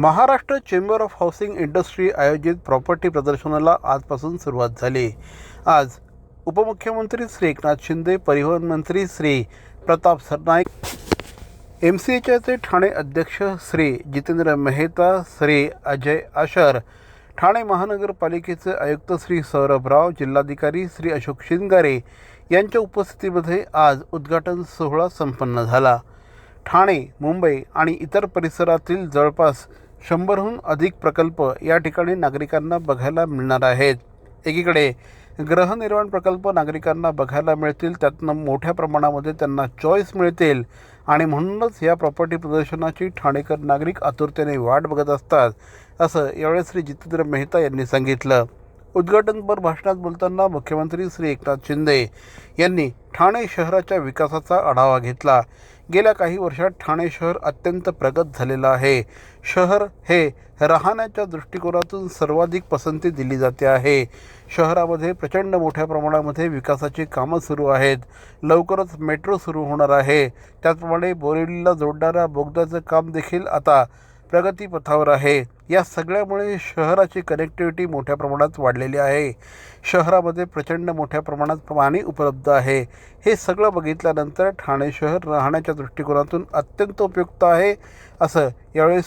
Maharashtra chamber of housing industry आयोजित property प्रदर्शनाला आजपासून सुरुवात झाली. आज उपमुख्यमंत्री श्री एकनाथ शिंदे परिवहन मंत्री श्री प्रताप सरनाईक एम सी एचचे ठाणे अध्यक्ष श्री जितेंद्र मेहता श्री अजय आशर ठाणे महानगरपालिकेचे आयुक्त श्री सौरभ राव जिल्हाधिकारी श्री अशोक शिंगारे यांच्या उपस्थितीमध्ये आज उद्घाटन सोहळा संपन्न झाला. ठाणे मुंबई आणि इतर परिसरातील जवळपास शंभरहून अधिक प्रकल्प या ठिकाणी नागरिकांना बघायला मिळणार आहेत. एकीकडे ग्रहनिर्माण प्रकल्प नागरिकांना बघायला मिळतील त्यातनं मोठ्या प्रमाणामध्ये त्यांना चॉईस मिळतील आणि म्हणूनच या प्रॉपर्टी प्रदर्शनाची ठाणेकर नागरिक आतुरतेने वाट बघत असतात असं यावेळी श्री जितेंद्र मेहता यांनी सांगितलं. उद्घाटनपर भाषणात बोलताना मुख्यमंत्री श्री एकनाथ शिंदे यांनी ठाणे शहराच्या विकासाचा आढावा घेतला. गेल्या काही वर्षात ठाणे शहर अत्यंत प्रगत झालेलं आहे. शहर हे राहण्याच्या दृष्टिकोनातून सर्वाधिक पसंती दिली जाते आहे. शहरामध्ये प्रचंड मोठ्या प्रमाणामध्ये विकासाची कामं सुरू आहेत. लवकरच मेट्रो सुरू होणार आहे. त्याचप्रमाणे बोरिवलीला जोडणाऱ्या बोगद्याचं काम देखील आता प्रगतीपथावर आहे. या सगळ्यामुळे शहराची कनेक्टिव्हिटी मोठ्या प्रमाणात वाढलेली आहे. शहरामध्ये प्रचंड मोठ्या प्रमाणात पाणी उपलब्ध आहे. हे सगळं बघितल्यानंतर ठाणे शहर राहण्याच्या दृष्टिकोनातून अत्यंत उपयुक्त आहे असं यावेळेस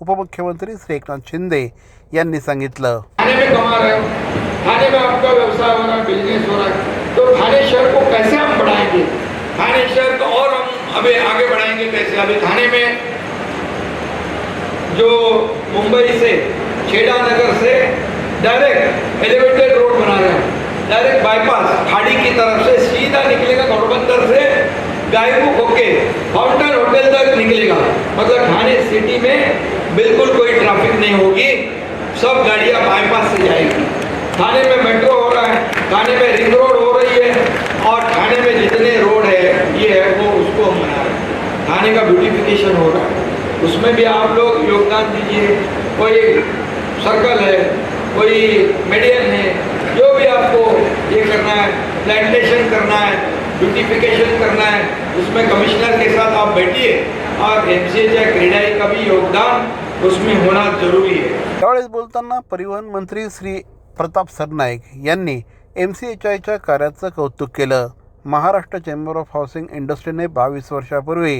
उपमुख्यमंत्री श्री एकनाथ शिंदे यांनी सांगितलं. थाने हो हो शहर को कैसे हम बढ़ाएंगे? शहर को और हम अभी आगे बढ़ाएंगे कैसे? अभी थाने में जो मुंबई से खेड़ा नगर से डायरेक्ट एलिवेटेड रोड बना रहे हैं। डायरेक्ट बाईपास खाड़ी की तरफ़ से सीधा निकलेगा घोड़बंदर से गायबुक होके फाउंटेन होटल तक निकलेगा। मतलब ठाणे सिटी में बिल्कुल कोई ट्रैफ़िक नहीं होगी। सब गाड़ियाँ बाईपास से जाएगी। थाने में मेट्रो हो रहा है थाने में रिंग रोड हो रही है और थाने में जितने रोड है, ये है, वो उसको हम बना रहे हैं। थाने का ब्यूटिफिकेशन हो रहा है। उसमें भी आप लोग योगदान दीजिए। कोई सर्कल है कोई मीडियन है जो भी आपको ये करना है प्लांटेशन करना है ब्यूटिफिकेशन करना है उसमें कमिश्नर के साथ आप बैठिए और एम क्रीडाई का भी योगदान उसमें होना जरूरी है। त्यावेळेस बोलताना परिवहन मंत्री श्री प्रताप सरनाईक यांनी एम सी एच आयच्या कार्याचं कौतुक केलं. महाराष्ट्र चेंबर ऑफ हाऊसिंग इंडस्ट्रीने बावीस वर्षापूर्वी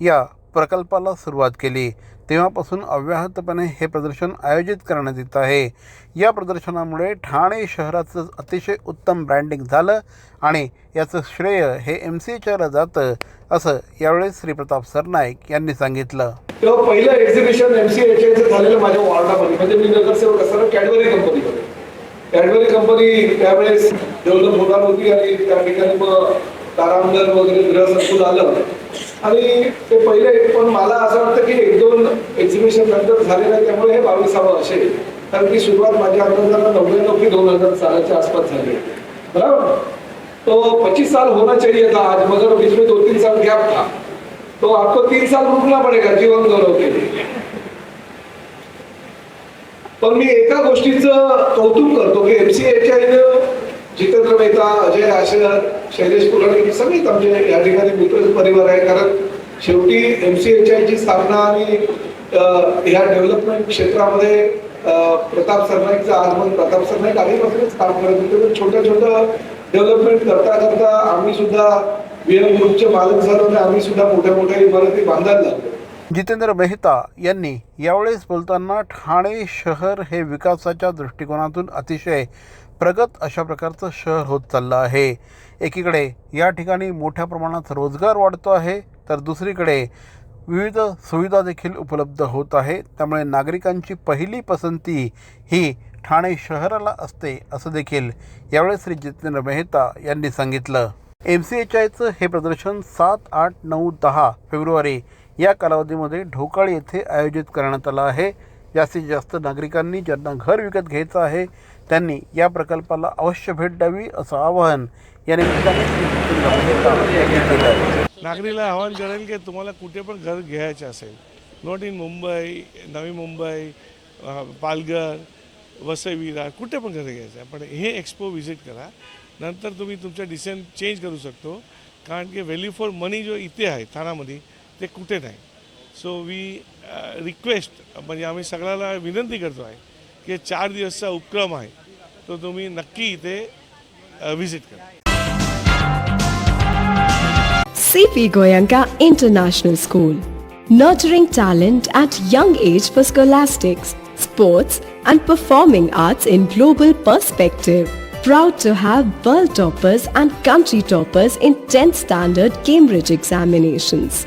या प्रकल्पाला सुरुवात केली. तेव्हापासून अव्याहतपणे हे प्रदर्शन आयोजित करण्यात येत आहे. या प्रदर्शनामुळे ठाणे शहराचं अतिशय उत्तम ब्रँडिंग झालं आणि याचं श्रेय हे एम सी एच जातं असं यावेळी श्री प्रताप सरनाईक यांनी सांगितलं. तेव्हा पहिलं एक्झिबिशन एम सी एच एचं झालेलं माझ्या वॉर्डामध्ये म्हणजे मी नगरसेवक असताना कॅडबरी कंपनीमध्ये कॅडबरी कंपनी त्यावेळेस डेव्हलप होणार होती आणि त्या ठिकाणी मग तारांगण वगैरे गृहसंकुल आलं आणि ते पहिले पण मला असं वाटतं की एक दोन एक्झिबिशन नंतर झाले नाही त्यामुळे हे बावीसावं असेल कारण की सुरुवात माझ्या अंदाजाला नव्याण्णव की दोन हजार सालाच्या आसपास झाली. बरोबर? तो पच्चीस साल होना चाहिए था. आज मगर बीच में दो तीन साल गैप था. तो आपको तीन साल रुकना पड़ेगा जीवन गौरव के लिए पण मी एका गोष्टीचं कौतुक करतो की एमसी जितेंद्र मेहता अजय आशर शैलेश कुलकर्णी सगळेच सगळीच आमचे या ठिकाणी मित्र परिवार आहे कारण शेवटी एम सी एच आयची स्थापना आणि ह्या डेव्हलपमेंट क्षेत्रामध्ये प्रताप सरनाईकचं आगमन प्रताप सरनाईक आधीपासूनच काम करत होते. पण छोटं छोटं डेव्हलपमेंट करता करता आम्ही सुद्धा व्हीएम ग्रुपचे मालक झालो आणि आम्ही सुद्धा मोठ्या मोठ्या इमारती बांधायला लागलो. जितेंद्र मेहता यांनी यावेळेस बोलताना ठाणे शहर हे विकासाच्या दृष्टिकोनातून अतिशय प्रगत अशा प्रकारचं शहर होत चाललं आहे. एकीकडे या ठिकाणी मोठ्या प्रमाणात रोजगार वाढतो आहे तर दुसरीकडे विविध सुविधा देखील उपलब्ध होत आहे. त्यामुळे नागरिकांची पहिली पसंती ही ठाणे शहराला असते असं देखील यावेळेस श्री जितेंद्र मेहता यांनी सांगितलं. एम सी एच आयचं हे प्रदर्शन सात आठ नऊ दहा फेब्रुवारी या कालावधीमध्ये ढोकाळ येथे आयोजित करण्यात आलं आहे. जास्तीत जास्त नागरिकांनी ज्यांना घर विकत घ्यायचं आहे त्यांनी या प्रकल्पाला अवश्य भेट द्यावी असं आवाहन या निमित्ताने श्री जितेंद्र यांनी आवाहन करेल की तुम्हाला कुठे पण घर घ्यायचं असेल नॉट इन मुंबई नवी मुंबई पालघर वसई विरार कुठे पण घर घ्यायचं आहे. पण हे एक्सपो व्हिजिट करा. नंतर तुम्ही तुमचा डिसिजन चेंज करू शकतो. कारण की व्हॅल्यू फॉर मनी जो इथे आहे ठाण्यामध्ये ते कुठे नाही सो वी रिक्वेस्ट म्हणजे आम्ही सगळ्याला विनंती करतो आहे की चार दिवसचा उपक्रम आहे तो तुम्ही नक्की इथे व्हिजिट करा CP Goyanka International School, nurturing talent at young age for scholastics, sports, and performing arts in global perspective. Proud to have world toppers and country toppers in 10th standard Cambridge examinations.